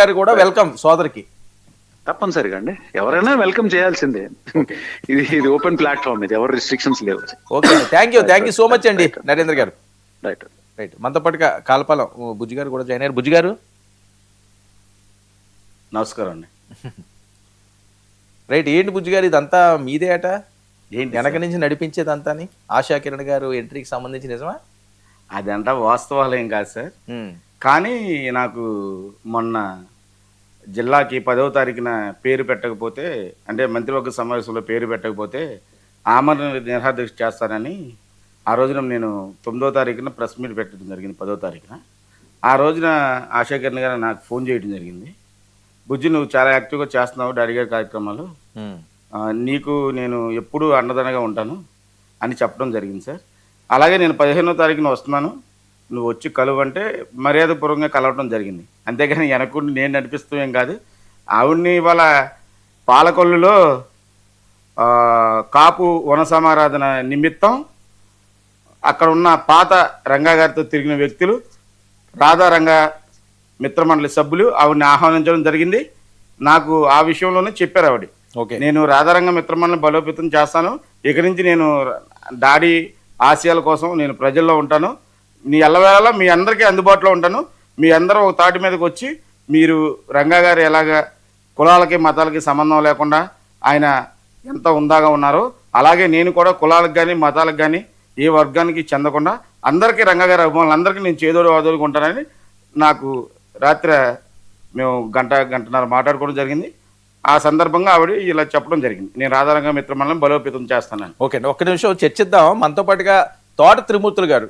గారు కూడా వెల్కమ్ సోదరికి. తప్పనిసరిగా అండి. ఎవరైనా వెల్కమ్ చేయాల్సిందే. ఇది ఇది ఓపెన్ ప్లాట్ఫామ్ ఇది. ఎవరు రిస్ట్రిక్షన్స్ లేవు. Okay thank you thank you so much అండి నరేంద్ర గారు. రైట్ రైట్ మనతో పాటుగా కాలపాలెం బుజ్జి గారు కూడా జాయిన్ అయ్యారు. బుజ్జి గారు? నమస్కారం అండి. రైట్ ఏంటి బుజ్జి గారు? ఇదంతా మీదే అట? ఏంటి వెనక నుంచి నడిపించేదంతా ఆశా కిరణ్ గారు ఎంట్రీకి సంబంధించి నిజమా? అదంతా వాస్తవాలు ఏం కాదు సార్. ఉమ్, కానీ నాకు మొన్న జిల్లాకి పదవ తారీఖున పేరు పెట్టకపోతే అంటే మంత్రివర్గ సమావేశంలో పేరు పెట్టకపోతే ఆమరణ నిరాదీక్ష చేస్తానని ఆ రోజున నేను తొమ్మిదో తారీఖున ప్రెస్ మీట్ పెట్టడం జరిగింది పదో తారీఖున. ఆ రోజున ఆశాకిరణ్ గారు నాకు ఫోన్ చేయడం జరిగింది. బుజ్జి నువ్వు చాలా యాక్టివ్గా చేస్తున్నావు డాడీ గారి కార్యక్రమాలు. నీకు నేను ఎప్పుడూ అండదండగా ఉంటాను అని చెప్పడం జరిగింది సార్. అలాగే నేను పదిహేనో తారీఖున వస్తున్నాను. నువ్వు వచ్చి కలువంటే మర్యాదపూర్వకంగా కలవడం జరిగింది. అంతేగాని వెనకుండి నేను నడిపిస్తూ ఏం కాదు. ఆవిడ్ని ఇవాళ పాలకొల్లులో కాపు వన సమారాధన నిమిత్తం అక్కడ ఉన్న పాత రంగా గారితో తిరిగిన వ్యక్తులు రాధా రంగా మిత్రమండలి సభ్యులు ఆవిడని ఆహ్వానించడం జరిగింది. నాకు ఆ విషయంలోనే చెప్పారు ఆవిడ. ఓకే. నేను రాధారంగ మిత్రమని బలోపేతం చేస్తాను. ఇక నుంచి నేను డాడీ ఆశయాల కోసం నేను ప్రజల్లో ఉంటాను. నీ ఎల్లవేళలా మీ అందరికీ అందుబాటులో ఉంటాను. మీ అందరూ ఒక తాటి మీదకి వచ్చి మీరు రంగా గారు ఎలాగా కులాలకి మతాలకి సంబంధం లేకుండా ఆయన ఎంత ఉందాగా ఉన్నారో అలాగే నేను కూడా కులాలకు కానీ మతాలకు కానీ ఏ వర్గానికి చెందకుండా అందరికీ రంగగారి అభిమానులు అందరికీ నేను చేదోడు వాదోడుగా ఉంటానని నాకు రాత్రి మేము గంట గంటన్నర మాట్లాడుకోవడం జరిగింది. ఆ సందర్భంగా ఆవిడ ఇలా చెప్పడం జరిగింది. నేను రాధారంగ మిత్రమల్ని బలోపేతం చేస్తానని ఓకే అండి ఒక్క నిమిషం చర్చిద్దాం. మనతో పాటుగా తోట త్రిమూర్తులు గారు.